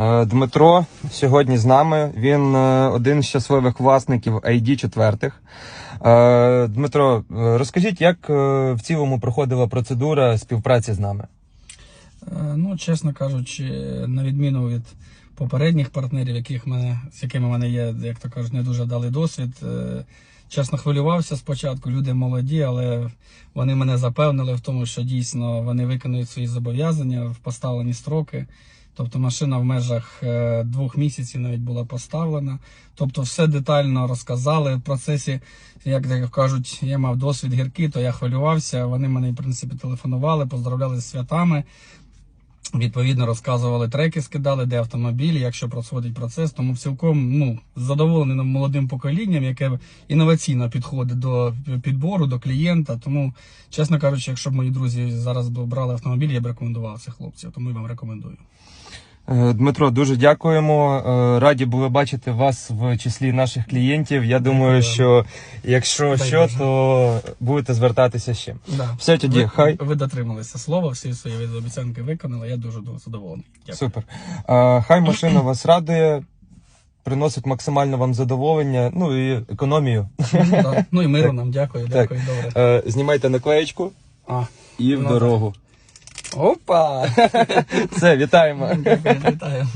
Е, Дмитро сьогодні з нами. Він е, один з щасливих власників ID 4. Е, Дмитро, розкажіть, як в цілому проходила процедура співпраці з нами? Ну, чесно кажучи, на відміну від попередніх партнерів, яких мене, з якими в мене є, як то кажуть, не дуже дали досвід. е, Чесно хвилювався спочатку. Люди молоді, але вони мене запевнили в тому, що дійсно вони виконують свої зобов'язання в поставлені строки. Тобто машина в межах е, двох місяців навіть була поставлена. Тобто, все детально розказали в процесі. Як як кажуть, я мав досвід гіркий, то я хвилювався. Вони мене, в принципі, телефонували, поздравляли з святами. Відповідно, розказували треки, скидали, де автомобіль, якщо проходить процес. Тому цілком ну, задоволеним молодим поколінням, яке інноваційно підходить до підбору, до клієнта. Тому, чесно кажучи, якщо б мої друзі зараз брали автомобіль, я б рекомендував цих хлопців, тому і вам рекомендую. Е, Дмитро, дуже дякуємо. Е, Раді були бачити вас в числі наших клієнтів. Я думаю, що якщо що, то будете звертатися ще. Да. Все тоді, ви, хай. ви дотрималися слова, всі свої обіцянки виконали. Я дуже задоволений. Дякую. Супер. Е, Хай машина вас радує, приносить максимально вам задоволення, ну і економію. Ну, ну і миру нам, дякую, дякую, добре. Знімайте наклеєчку і в Ну, дорогу. Опа! Все, вітаємо. Вітаю.